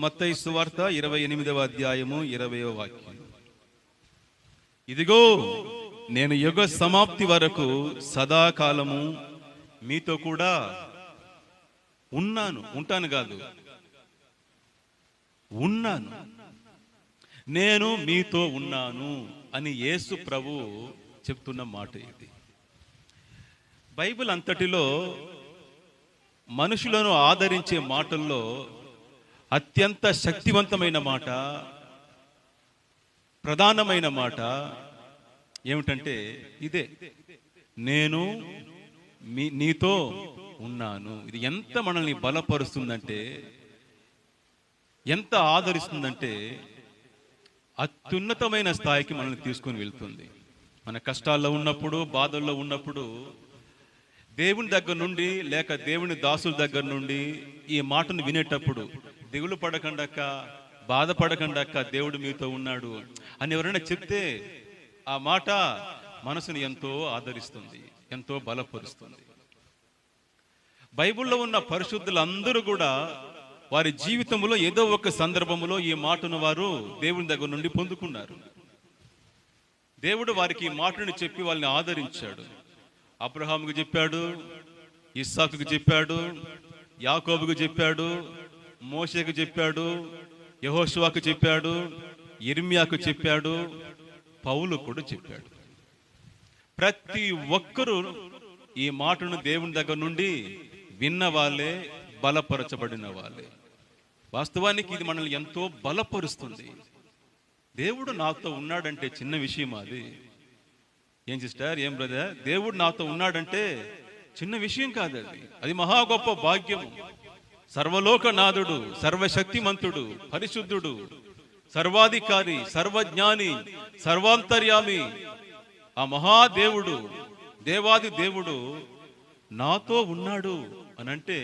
మత్తయి సువార్త ఇరవై ఎనిమిదవ అధ్యాయము ఇరవయో వాక్యం. ఇదిగో నేను యుగ సమాప్తి వరకు సదాకాలము మీతో కూడా ఉన్నాను. ఉంటాను కాదు. ఉన్నాను. నేను మీతో ఉన్నాను అని యేసు ప్రభు చెప్తున్న మాట ఇది. బైబిల్ అంతటిలో మనుషులను ఆదరించే మాటల్లో అత్యంత శక్తివంతమైన మాట ప్రధానమైన మాట ఏమిటంటే ఇదే. నేను మీ నీతో ఉన్నాను. ఇది ఎంత మనల్ని బలపరుస్తుందంటే ఎంత ఆదరిస్తుందంటే అత్యున్నతమైన స్థాయికి మనల్ని తీసుకొని వెళ్తుంది. మన కష్టాల్లో ఉన్నప్పుడు బాధల్లో ఉన్నప్పుడు దేవుని దగ్గర నుండి లేక దేవుని దాసుల దగ్గర నుండి ఈ మాటను వినేటప్పుడు దిగులు పడకండక్క బాధపడకండక్క దేవుడు మీతో ఉన్నాడు అని ఎవరైనా చెప్తే ఆ మాట మనసుని ఎంతో ఆదరిస్తుంది ఎంతో బలపరుస్తుంది. బైబిల్లో ఉన్న పరిశుద్ధులందరూ కూడా వారి జీవితంలో ఏదో ఒక సందర్భంలో ఈ మాటను వారు దేవుని దగ్గర నుండి పొందుకున్నారు. దేవుడు వారికి ఈ మాటను చెప్పి వాళ్ళని ఆదరించాడు. అబ్రహాముకు చెప్పాడు ఇస్సాకు చెప్పాడు యాకోబుకు చెప్పాడు మోషకు చెప్పాడు యహోషువాకు చెప్పాడు ఇర్మియాకు చెప్పాడు పౌలు కూడా చెప్పాడు. ప్రతి ఒక్కరూ ఈ మాటను దేవుని దగ్గర నుండి విన్న వాళ్ళే బలపరచబడిన వాళ్ళే. వాస్తవానికి ఇది మనల్ని ఎంతో బలపరుస్తుంది. దేవుడు నాతో ఉన్నాడంటే చిన్న విషయం అది. ఏం సిస్టర్? ఏం బ్రదర్? దేవుడు నాతో ఉన్నాడంటే చిన్న విషయం కాదు అది అది మహా గొప్ప భాగ్యము. సర్వలోకనాథుడు సర్వశక్తిమంతుడు పరిశుద్ధుడు సర్వాధికారి సర్వజ్ఞాని సర్వాంతర్యామి. ఆ మహాదేవుడు దేవాది దేవుడు నాతో ఉన్నాడు అనంటే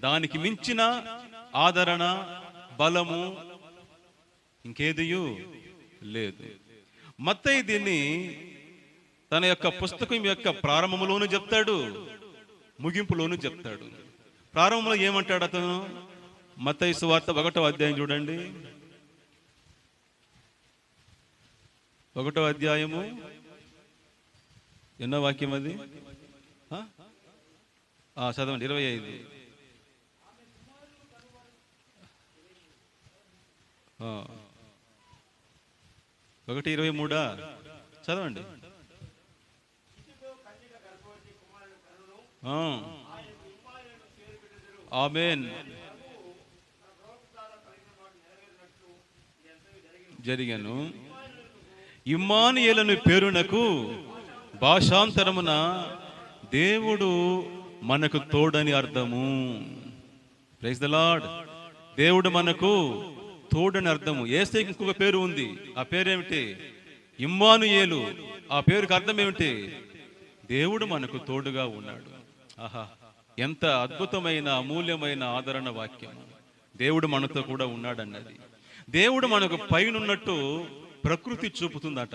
దానికి మించిన ఆదరణ బలము ఇంకేదియు లేదు. మత్తయి దీన్ని తన యొక్క పుస్తకం యొక్క ప్రారంభంలోనూ చెప్తాడు ముగింపులోనూ చెప్తాడు. ప్రారంభంలో ఏమంటాడు అతను? మత్తయి సువార్త ఒకటో అధ్యాయం చూడండి. ఒకటో అధ్యాయము. ఎన్నో వాక్యం అది? చదవండి ఇరవై ఐదు. ఒకటి ఇరవై మూడా? చదవండి. ఆమెన్. జరిగాను. ఇమ్మానుయేలను పేరునకు భాషాంతరమున దేవుడు మనకు తోడని అర్థము. ప్రైజ్ ద లార్డ్ దేవుడు మనకు తోడని అర్థము. ఏసైకి ఇంకొక పేరు ఉంది. ఆ పేరేమిటి? ఇమ్మానుయేలు. ఆ పేరుకి అర్థం ఏమిటి? దేవుడు మనకు తోడుగా ఉన్నాడు. ఆహా. ఎంత అద్భుతమైన అమూల్యమైన ఆదరణ వాక్యం. దేవుడు మనతో కూడా ఉన్నాడన్నది. దేవుడు మనకు పైనున్నట్టు ప్రకృతి చూపుతుందట.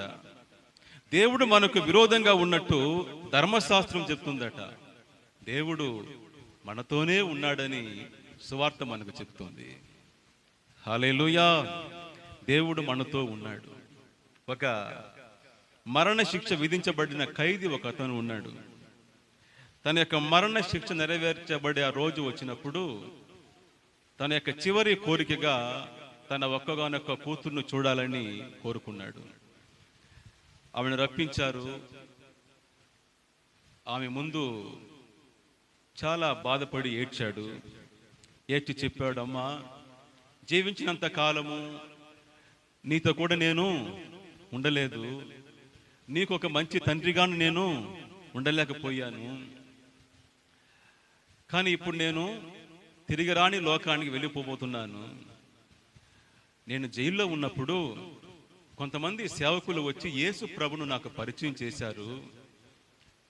దేవుడు మనకు విరోధంగా ఉన్నట్టు ధర్మశాస్త్రం చెప్తుందట. దేవుడు మనతోనే ఉన్నాడని సువార్త మనకు చెప్తుంది. హాలేలుయా దేవుడు మనతో ఉన్నాడు. ఒక మరణ శిక్ష విధించబడిన ఖైదీ ఒక అతను ఉన్నాడు. తన యొక్క మరణ శిక్ష నెరవేర్చబడే ఆ రోజు వచ్చినప్పుడు తన యొక్క చివరి కోరికగా తన ఒక్కగానొక్క కూతుర్ను చూడాలని కోరుకున్నాడు. ఆమెను రప్పించారు. ఆమె ముందు చాలా బాధపడి ఏడ్చాడు. ఏడ్చి చెప్పాడు అమ్మా జీవించినంత కాలము నీతో కూడా నేను ఉండలేదు. నీకు ఒక మంచి తండ్రిగాను నేను ఉండలేకపోయాను. కానీ ఇప్పుడు నేను తిరిగి రాని లోకానికి వెళ్ళిపోబోతున్నాను. నేను జైల్లో ఉన్నప్పుడు కొంతమంది సేవకులు వచ్చి యేసు ప్రభును నాకు పరిచయం చేశారు.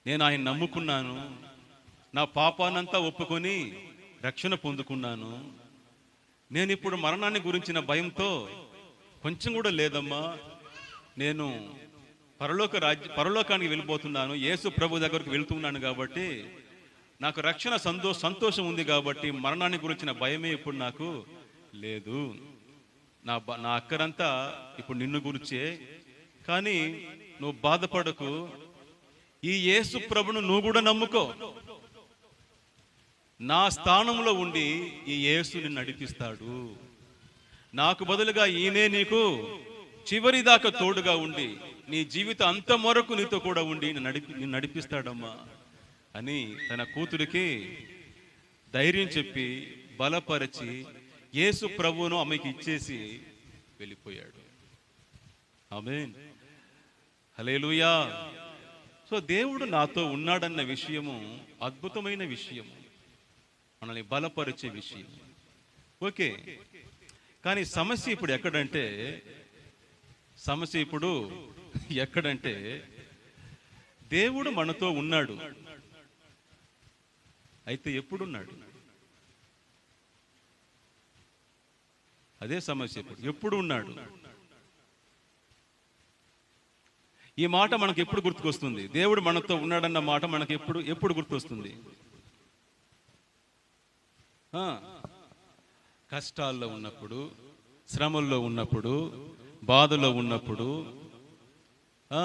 నేను ఆయన నమ్ముకున్నాను. నా పాపానంతా ఒప్పుకొని రక్షణ పొందుకున్నాను. నేను ఇప్పుడు మరణాన్ని గురించిన భయంతో కొంచెం కూడా లేదమ్మా నేను పరలోక రాజ్య పరలోకానికి వెళ్ళిపోతున్నాను. యేసు ప్రభు దగ్గరకు వెళ్తున్నాను కాబట్టి నాకు రక్షణ సంతో సంతోషం ఉంది కాబట్టి మరణాన్ని గురించిన భయమే ఇప్పుడు నాకు లేదు. నా బ- నా అక్కరంతా ఇప్పుడు నిన్ను గురించే. కానీ నువ్వు బాధపడకు. ఈ యేసు ప్రభును నువ్వు కూడా నమ్ముకో. నా స్థానంలో ఉండి ఈ యేసుని నడిపిస్తాడు. నాకు బదులుగా ఈయనే నీకు చివరి దాకా తోడుగా ఉండి నీ జీవితం అంత వరకు నీతో కూడా ఉండి నడిపి నడిపిస్తాడమ్మా. అని తన కూతురికి ధైర్యం చెప్పి బలపరిచి యేసు ప్రభువును ఆమెకి ఇచ్చేసి వెళ్ళిపోయాడు. ఆమె హలేలుయా సో దేవుడు నాతో ఉన్నాడన్న విషయము అద్భుతమైన విషయము. మనల్ని బలపరిచే విషయం. ఓకే. కానీ సమస్య ఇప్పుడు ఎక్కడంటే సమస్య ఇప్పుడు ఎక్కడంటే దేవుడు మనతో ఉన్నాడు. అయితే ఎప్పుడున్నాడు? అదే సమస్య ఎప్పుడు ఉన్నాడు ఈ మాట మనకు ఎప్పుడు గుర్తుకొస్తుంది? దేవుడు మనతో ఉన్నాడన్న మాట మనకు ఎప్పుడు ఎప్పుడు గుర్తొస్తుంది? ఆ, కష్టాల్లో ఉన్నప్పుడు శ్రమల్లో ఉన్నప్పుడు బాధలో ఉన్నప్పుడు ఆ,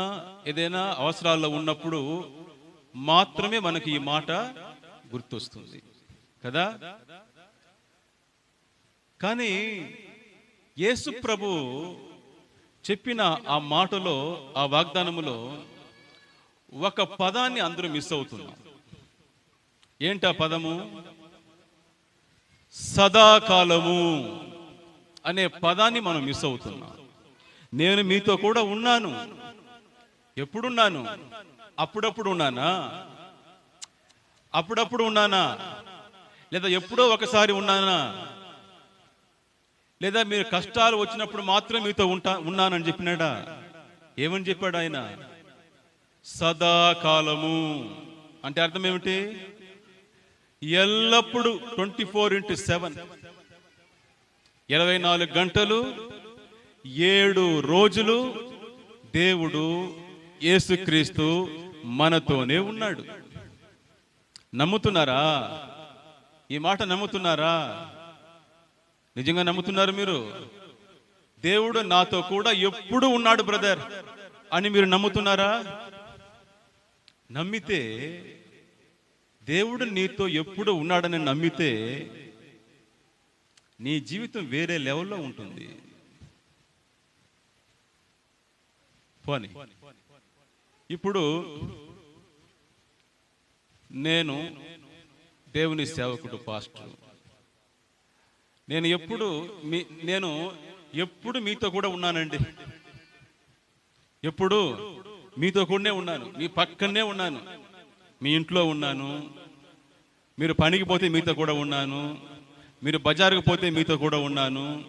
ఏదైనా అవసరాల్లో ఉన్నప్పుడు మాత్రమే మనకి ఈ మాట గుర్తొస్తుంది. కదా? కానీ యేసు ప్రభు చెప్పిన ఆ మాటలో ఆ వాగ్దానములో ఒక పదాన్ని అందరూ మిస్ అవుతున్నాం. ఏంటి ఆ పదము? సదాకాలము అనే పదాన్ని మనం మిస్ అవుతున్నాం. నేను మీతో కూడా ఉన్నాను. ఎప్పుడున్నాను? అప్పుడప్పుడు ఉన్నానా? అప్పుడప్పుడు ఉన్నానా? లేదా ఎప్పుడో ఒకసారి ఉన్నానా? లేదా మీరు కష్టాలు వచ్చినప్పుడు మాత్రం మీతో ఉంటా ఉన్నానని చెప్పినాడా? ఏమని చెప్పాడు ఆయన? సదాకాలము. అంటే అర్థం ఏమిటి? ఎల్లప్పుడూ ట్వంటీ ఫోర్ ఇంటూ సెవెన్. ఇరవై నాలుగు గంటలు ఏడు రోజులు దేవుడు యేసుక్రీస్తు మనతోనే ఉన్నాడు. నమ్ముతున్నారా? ఈ మాట నమ్ముతున్నారా? నిజంగా నమ్ముతున్నారు మీరు? దేవుడు నాతో కూడా ఎప్పుడు ఉన్నాడు బ్రదర్ అని మీరు నమ్ముతున్నారా? నమ్మితే దేవుడు నీతో ఎప్పుడు ఉన్నాడని నమ్మితే నీ జీవితం వేరే లెవెల్లో ఉంటుంది. పోనీ. ఇప్పుడు నేను దేవుని సేవకుడు పాస్టర్. నేను ఎప్పుడు మీ నేను ఎప్పుడు మీతో కూడా ఉన్నానండి. ఎప్పుడు మీతో కూడానే ఉన్నాను. మీ పక్కనే ఉన్నాను. మీ ఇంట్లో ఉన్నాను. మీరు పనికి పోతే మీతో కూడా ఉన్నాను. మీరు బజారుకు పోతే మీతో కూడా ఉన్నాను.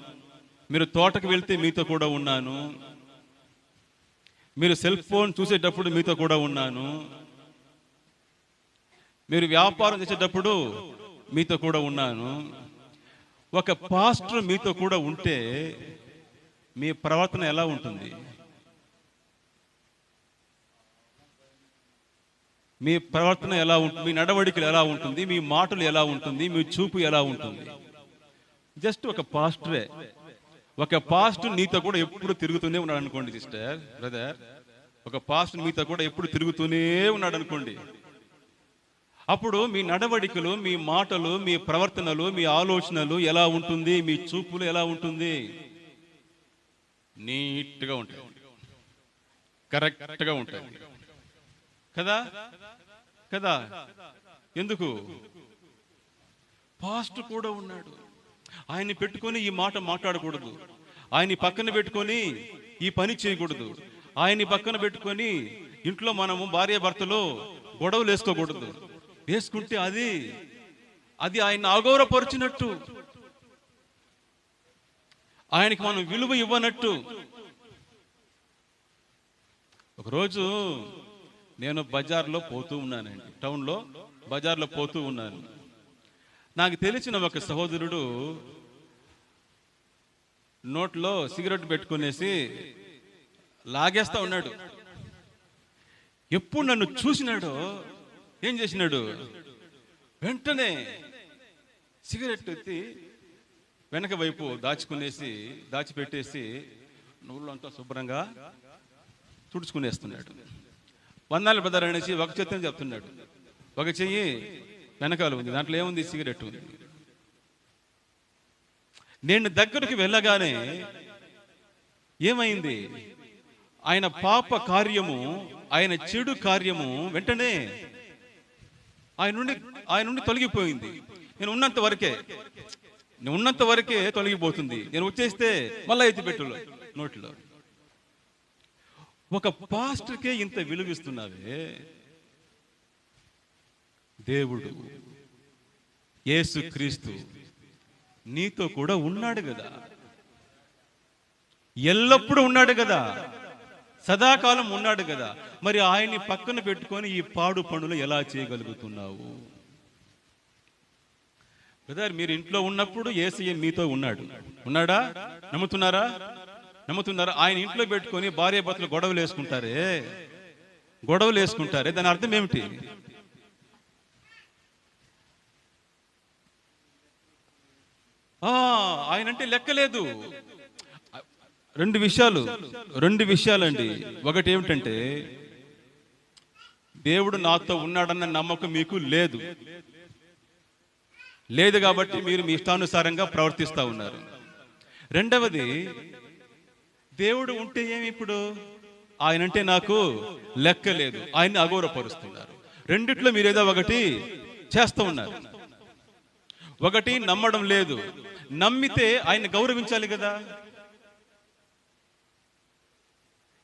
మీరు తోటకు వెళ్తే మీతో కూడా ఉన్నాను. మీరు సెల్ ఫోన్ చూసేటప్పుడు మీతో కూడా ఉన్నాను. మీరు వ్యాపారం చేసేటప్పుడు మీతో కూడా ఉన్నాను. ఒక పాస్టర్ మీతో కూడా ఉంటే మీ ప్రవర్తన ఎలా ఉంటుంది? మీ ప్రవర్తన ఎలా ఉంటుంది మీ నడవడికలు ఎలా ఉంటుంది? మీ మాటలు ఎలా ఉంటుంది? మీ చూపు ఎలా ఉంటుంది? జస్ట్ ఒక పాస్టరే. ఒక పాస్ట్ నీతో కూడా ఎప్పుడు తిరుగుతూనే ఉన్నాడు అనుకోండి సిస్టర్ బ్రదర్. ఒక పాస్ట్ మీతో కూడా ఎప్పుడు తిరుగుతూనే ఉన్నాడు అనుకోండి అప్పుడు మీ నడవడికలు మీ మాటలు మీ ప్రవర్తనలు మీ ఆలోచనలు ఎలా ఉంటుంది? మీ చూపులు ఎలా ఉంటుంది? నీట్గా ఉంటాయి. కరెక్ట్గా ఉంటాయి. కదా? కదా? ఎందుకు? పాస్ట్ కూడా ఉన్నాడు. ఆయన్ని పెట్టుకొని ఈ మాట మాట్లాడకూడదు. ఆయన్ని పక్కన పెట్టుకొని ఈ పని చేయకూడదు. ఆయన్ని పక్కన పెట్టుకొని ఇంట్లో మనము భార్య భర్తలు గొడవలు వేసుకోకూడదు వేసుకుంటే అది అది ఆయన అగౌరవపరిచినట్టు ఆయనకి మనం విలువ ఇవ్వనట్టు. ఒకరోజు నేను బజార్లో పోతూ ఉన్నానండి. టౌన్లో బజార్లో పోతూ ఉన్నాను. నాకు తెలిసిన ఒక సహోదరుడు నోట్లో సిగరెట్ పెట్టుకునేసి లాగేస్తా ఉన్నాడు. ఎప్పుడు నన్ను చూసినాడో ఏం చేసినాడు? వెంటనే సిగరెట్ ఎత్తి వెనక వైపు దాచుకునేసి దాచిపెట్టేసి నూళ్ళు శుభ్రంగా తుడుచుకునేస్తున్నాడు. వందాలు బ్రదర్ అనేసి ఒక చేతిని చెప్తున్నాడు. ఒక చెయ్యి వెనకాల ఉంది దాంట్లో ఏముంది? సిగరెట్ ఉంది. నేను దగ్గరకు వెళ్ళగానే ఏమైంది? ఆయన పాప కార్యము ఆయన చెడు కార్యము వెంటనే ఆయన నుండి ఆయన నుండి తొలగిపోయింది. నేను ఉన్నంత వరకే నేను ఉన్నంత వరకే తొలగిపోతుంది. నేను వచ్చేస్తే మళ్ళీ ఎత్తి పెట్టు నోట్లో. ఒక పాస్టర్కే ఇంత విలువిస్తున్నావే? దేవుడు యేసు క్రీస్తు నీతో కూడా ఉన్నాడు కదా? ఎల్లప్పుడూ ఉన్నాడు కదా? సదాకాలం ఉన్నాడు కదా. మరి ఆయన్ని పక్కన పెట్టుకొని ఈ పాడు పనులు ఎలా చేయగలుగుతున్నావు? బ్రదర్ మీరు ఇంట్లో ఉన్నప్పుడు ఏసీ మీతో ఉన్నాడు. ఉన్నాడా? నమ్ముతున్నారా? నమ్ముతున్నారా? ఆయన ఇంట్లో పెట్టుకొని భార్య భర్తలు గొడవలు వేసుకుంటారే? గొడవలు వేసుకుంటారే? దాని అర్థం ఏమిటి? ఆ, ఆయన అంటే లెక్కలేదు రెండు విషయాలు రెండు విషయాలండి. ఒకటి ఏమిటంటే దేవుడు నాతో ఉన్నాడన్న నమ్మకం మీకు లేదు. లేదు కాబట్టి మీరు మీ ఇష్టానుసారంగా ప్రవర్తిస్తూ ఉన్నారు. రెండవది దేవుడు ఉంటే ఏమి ఇప్పుడు? ఆయనంటే నాకు లెక్క లేదు. ఆయన్ని అగౌరవపరుస్తున్నారు రెండిట్లో మీరు ఏదో ఒకటి చేస్తూ ఉన్నారు. ఒకటి నమ్మడం లేదు. నమ్మితే ఆయన గౌరవించాలి కదా.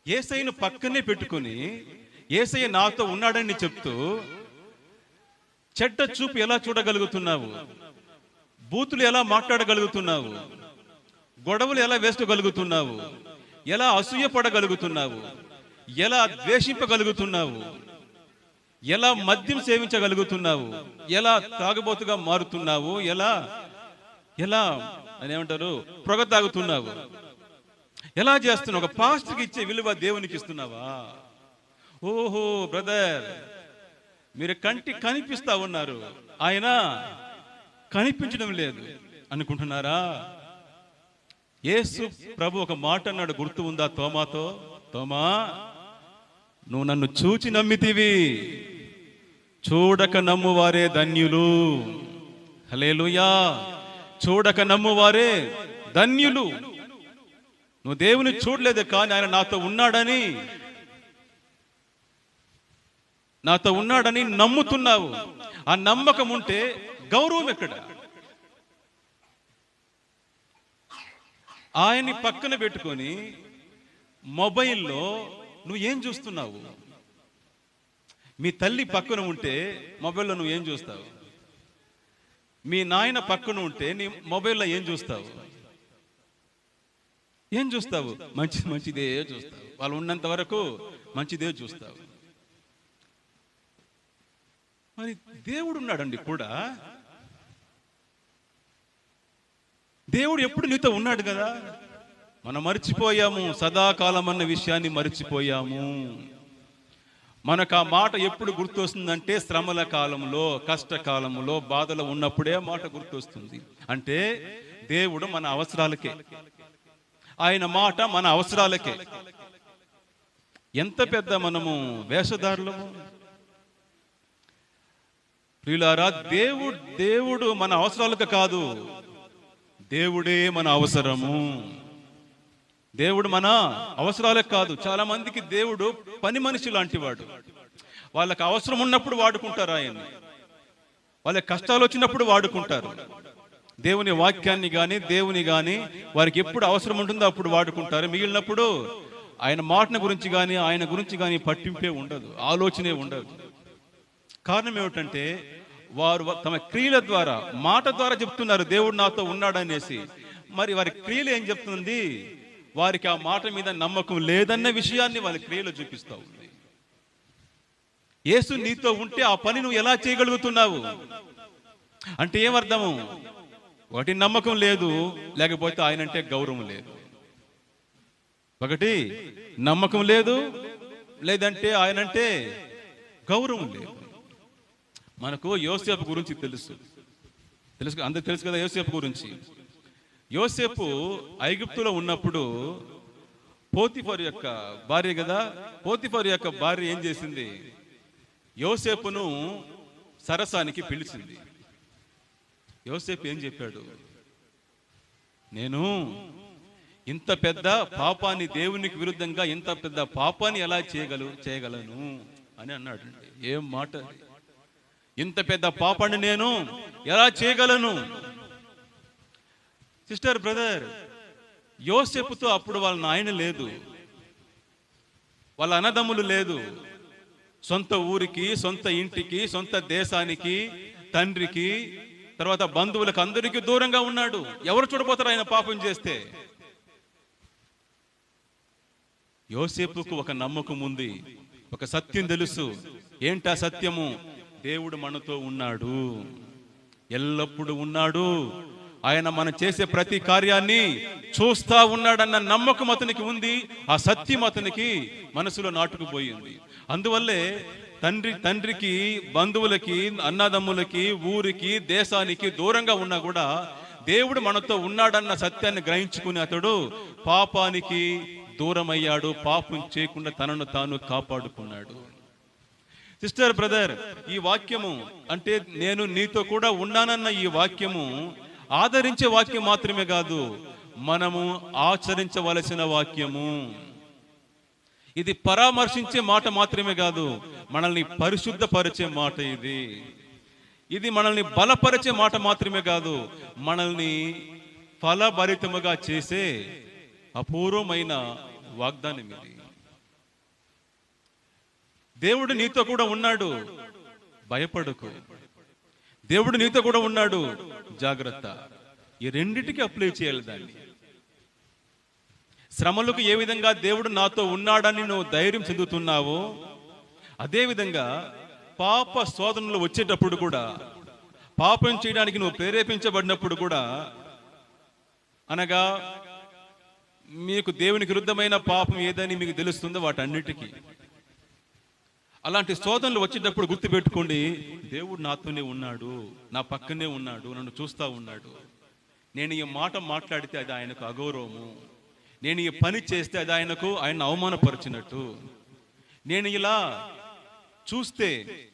ఏసైను పక్కనే పెట్టుకుని ఏసయ్య నాతో ఉన్నాడని చెప్తూ చెడ్డ చూపు ఎలా చూడగలుగుతున్నావు? బూతులు ఎలా మాట్లాడగలుగుతున్నావు? గొడవలు ఎలా వేసుకోగలుగుతున్నావు? ఎలా అసూయ పడగలుగుతున్నావు ఎలా ద్వేషింపగలుగుతున్నావు? ఎలా మద్యం సేవించగలుగుతున్నావు? ఎలా తాగుబోతుగా మారుతున్నావు? ఎలా ఎలా అని ఏమంటారు? పొగ తాగుతున్నావు? ఎలా చేస్తున్నావు? ఒక పాస్టర్కి ఇచ్చే విలువ దేవునికి ఇస్తున్నావా? ఓహో బ్రదర్ మీరు కంటి కనిపిస్తా ఉన్నారు. ఆయన కనిపించడం లేదు. అనుకుంటున్నారా? యేసు ప్రభు ఒక మాట అన్నాడు. గుర్తు ఉందా తోమాతో? తోమా నువ్వు నన్ను చూచి నమ్మితివి. చూడక నమ్మువారే ధన్యులు. హలేలుయా చూడక నమ్మువారే ధన్యులు. నువ్వు దేవుని చూడలేదు కానీ ఆయన నాతో ఉన్నాడని నాతో ఉన్నాడని నమ్ముతున్నావు. ఆ నమ్మకం ఉంటే గౌరవం ఎక్కడ? ఆయన్ని పక్కన పెట్టుకొని మొబైల్లో నువ్వు ఏం చూస్తున్నావు? మీ తల్లి పక్కన ఉంటే మొబైల్లో నువ్వు ఏం చూస్తావు? మీ నాయన పక్కన ఉంటే నీ మొబైల్లో ఏం చూస్తావు? ఏం చూస్తావు? మంచి మంచిదే చూస్తావు. వాళ్ళు ఉన్నంత వరకు మంచిదే చూస్తావు. మరి దేవుడు ఉన్నాడండి కూడా. దేవుడు ఎప్పుడు నీతో ఉన్నాడు కదా? మనం మర్చిపోయాము సదాకాలం అన్న విషయాన్ని మర్చిపోయాము. మనకు ఆ మాట ఎప్పుడు గుర్తొస్తుందంటే శ్రమల కాలంలో కష్టకాలంలో బాధలు ఉన్నప్పుడే మాట గుర్తొస్తుంది. అంటే దేవుడు మన అవసరాలకే. ఆయన మాట మన అవసరాలకే. ఎంత పెద్ద మనము వేషధారులము. ప్రియులారా దేవుడు దేవుడు మన అవసరాలకు కాదు. దేవుడే మన అవసరము. దేవుడు మన అవసరాలకు కాదు. చాలా మందికి దేవుడు పని మనిషి లాంటి వాడు వాళ్ళకి అవసరం ఉన్నప్పుడు వాడుకుంటారు ఆయన్ని. వాళ్ళకి కష్టాలు వచ్చినప్పుడు వాడుకుంటారు. దేవుని వాక్యాన్ని కానీ దేవుని కానీ వారికి ఎప్పుడు అవసరం ఉంటుందో అప్పుడు వాడుకుంటారు. మిగిలినప్పుడు ఆయన మాటను గురించి కానీ ఆయన గురించి కానీ పట్టింపే ఉండదు ఆలోచనే ఉండదు. కారణం ఏమిటంటే వారు తమ క్రియల ద్వారా మాట ద్వారా చెప్తున్నారు దేవుడు నాతో ఉన్నాడనేసి. మరి వారి క్రియలు ఏం చెప్తుంది? వారికి ఆ మాట మీద నమ్మకం లేదన్న విషయాన్ని వాళ్ళ క్రియలు చూపిస్తా ఉంది. యేసు నీతో ఉంటే ఆ పని నువ్వు ఎలా చేయగలుగుతున్నావు? అంటే ఏమర్థము? ఒకటి నమ్మకం లేదు లేకపోతే ఆయన అంటే గౌరవం లేదు. ఒకటి నమ్మకం లేదు లేదంటే ఆయన అంటే గౌరవం లేదు. మనకు యోసేపు గురించి తెలుసు. తెలుసు అందరు తెలుసు కదా యోసేపు గురించి. యోసేపు ఐగుప్తులో ఉన్నప్పుడు పోతిఫర్ యొక్క భార్య కదా పోతిఫర్ యొక్క భార్య ఏం చేసింది? యోసేపును సరసానికి పిలిచింది. యోసేపు ఏం చెప్పాడు? నేను ఇంత పెద్ద పాపాన్ని దేవునికి విరుద్ధంగా ఇంత పెద్ద పాపాన్ని ఎలా చేయగలు చేయగలను? అని అన్నాడు. ఏం మాట? ఇంత పెద్ద పాపాన్ని నేను ఎలా చేయగలను? సిస్టర్ బ్రదర్ యోసేపుతో అప్పుడు వాళ్ళ నాయన లేదు. వాళ్ళ అన్నదమ్ములు లేదు. సొంత ఊరికి సొంత ఇంటికి సొంత దేశానికి తండ్రికి తర్వాత బంధువులకు అందరికీ దూరంగా ఉన్నాడు. ఎవరు చూడబోతారు ఆయన పాపం చేస్తే? యోసేపుకు ఒక నమ్మకం ఉంది. ఒక సత్యం తెలుసు. ఏంటా సత్యము? దేవుడు మనతో ఉన్నాడు. ఎల్లప్పుడూ ఉన్నాడు. ఆయన మనం చేసే ప్రతి కార్యాన్ని చూస్తా ఉన్నాడన్న నమ్మకం అతనికి ఉంది. ఆ సత్యం అతనికి మనసులో నాటుకుపోయింది. అందువల్లే తండ్రి తండ్రికి బంధువులకి అన్నదమ్ములకి ఊరికి దేశానికి దూరంగా ఉన్నా కూడా దేవుడు మనతో ఉన్నాడన్న సత్యాన్ని గ్రహించుకుని అతడు పాపానికి దూరమయ్యాడు. పాపం చేయకుండా తనను తాను కాపాడుకున్నాడు. సిస్టర్ బ్రదర్ ఈ వాక్యము అంటే నేను నీతో కూడా ఉన్నానన్న ఈ వాక్యము ఆదరించే వాక్యం మాత్రమే కాదు మనము ఆచరించవలసిన వాక్యము. ఇది పరామర్శించే మాట మాత్రమే కాదు మనల్ని పరిశుద్ధపరిచే మాట ఇది. ఇది మనల్ని బలపరిచే మాట మాత్రమే కాదు మనల్ని ఫలభరితముగా చేసే అపూర్వమైన వాగ్దానం ఇది. దేవుడు నీతో కూడా ఉన్నాడు భయపడకు. దేవుడు నీతో కూడా ఉన్నాడు జాగ్రత్త. ఈ రెండిటికి అప్లై చేయాలి దాన్ని. శ్రమలకు ఏ విధంగా దేవుడు నాతో ఉన్నాడని నువ్వు ధైర్యం చెందుతున్నావో అదేవిధంగా పాప శోధనలు వచ్చేటప్పుడు కూడా పాపం చేయడానికి నువ్వు ప్రేరేపించబడినప్పుడు కూడా అనగా మీకు దేవునికి విరుద్ధమైన పాపం ఏదని మీకు తెలుస్తుందో వాటన్నిటికీ. అలాంటి శోధనలు వచ్చేటప్పుడు గుర్తుపెట్టుకోండి దేవుడు నాతోనే ఉన్నాడు నా పక్కనే ఉన్నాడు నన్ను చూస్తూ ఉన్నాడు. నేను ఈ మాట మాట్లాడితే అది ఆయనకు అగౌరవము. నేను ఈ పని చేస్తే అది ఆయనకు ఆయన అవమానపరిచినట్టు. నేను ఇలా చూస్తే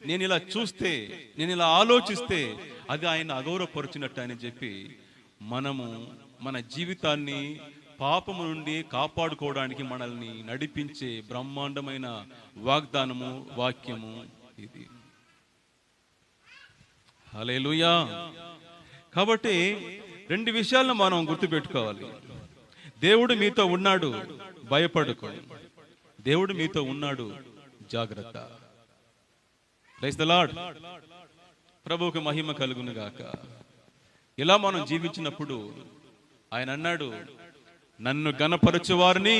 నేను ఇలా చూస్తే నేను ఇలా ఆలోచిస్తే అది ఆయన అగౌరవపరిచినట్టు అని చెప్పి మనము మన జీవితాన్ని పాపము నుండి కాపాడుకోవడానికి మనల్ని నడిపించే బ్రహ్మాండమైన వాగ్దానము వాక్యము ఇది. హల్లెలూయా. కాబట్టి రెండు విషయాలను మనం గుర్తుపెట్టుకోవాలి. దేవుడు మీతో ఉన్నాడు భయపడుకో దేవుడు మీతో ఉన్నాడు జాగ్రత్త. ప్రైజ్ ద లార్డ్ ప్రభువుకి మహిమ కలుగును గాక. ఇలా మనం జీవించినప్పుడు ఆయన అన్నాడు నన్ను గనపరచు వారిని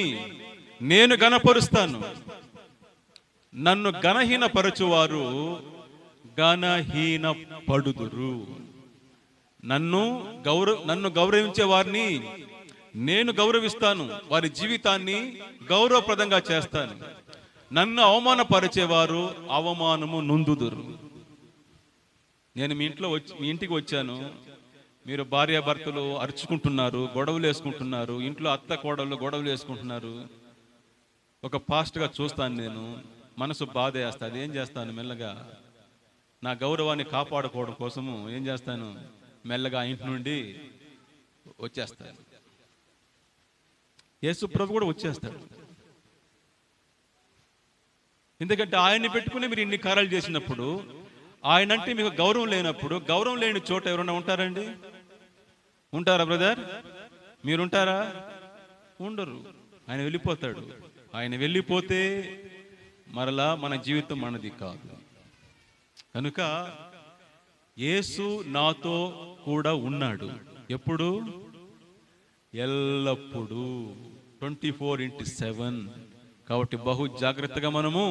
నేను గనపరుస్తాను నన్ను గణహీన పరచువారు గణహీన పడుదురు నన్ను గౌరవ నన్ను గౌరవించే వారిని నేను గౌరవిస్తాను. వారి జీవితాన్ని గౌరవప్రదంగా చేస్తాను. నన్ను అవమానపరిచేవారు అవమానము నుందుదురు. నేను మీ ఇంట్లో వచ్చి మీ ఇంటికి వచ్చాను. మీరు భార్యాభర్తలు అరుచుకుంటున్నారు గొడవలు వేసుకుంటున్నారు ఇంట్లో అత్త కోడళ్ళు గొడవలు వేసుకుంటున్నారు ఒక పాస్ట్గా చూస్తాను నేను. మనసు బాధ వేస్తుంది ఏం చేస్తాను మెల్లగా? నా గౌరవాన్ని కాపాడుకోవడం కోసము ఏం చేస్తాను? మెల్లగా ఇంటి నుండి వచ్చేస్తాను. యేసు ప్రభు కూడా వచ్చేస్తాడు. ఎందుకంటే ఆయన్ని పెట్టుకుని మీరు ఇన్ని కార్యాలు చేసినప్పుడు ఆయన అంటే మీకు గౌరవం లేనప్పుడు గౌరవం లేని చోట ఎవరైనా ఉంటారండి? ఉంటారా బ్రదర్? మీరుంటారా? ఉండరు. ఆయన వెళ్ళిపోతాడు. ఆయన వెళ్ళిపోతే మరలా మన జీవితం మనది కాదు. కనుక యేసు నాతో కూడా ఉన్నాడు. ఎప్పుడు? ఎల్లప్పుడూ ట్వంటీ ఫోర్ ఇంటూ సెవెన్. కాబట్టి బహు జాగ్రత్తగా మనము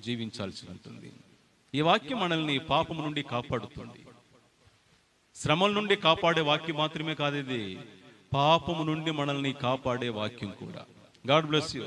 జీవించాల్సి ఉంటుంది. ఈ వాక్యం మనల్ని పాపం నుండి కాపాడుతుంది. శ్రమల నుండి కాపాడే వాక్యం మాత్రమే కాదు ఇది. పాపము నుండి మనల్ని కాపాడే వాక్యం కూడా. God bless you.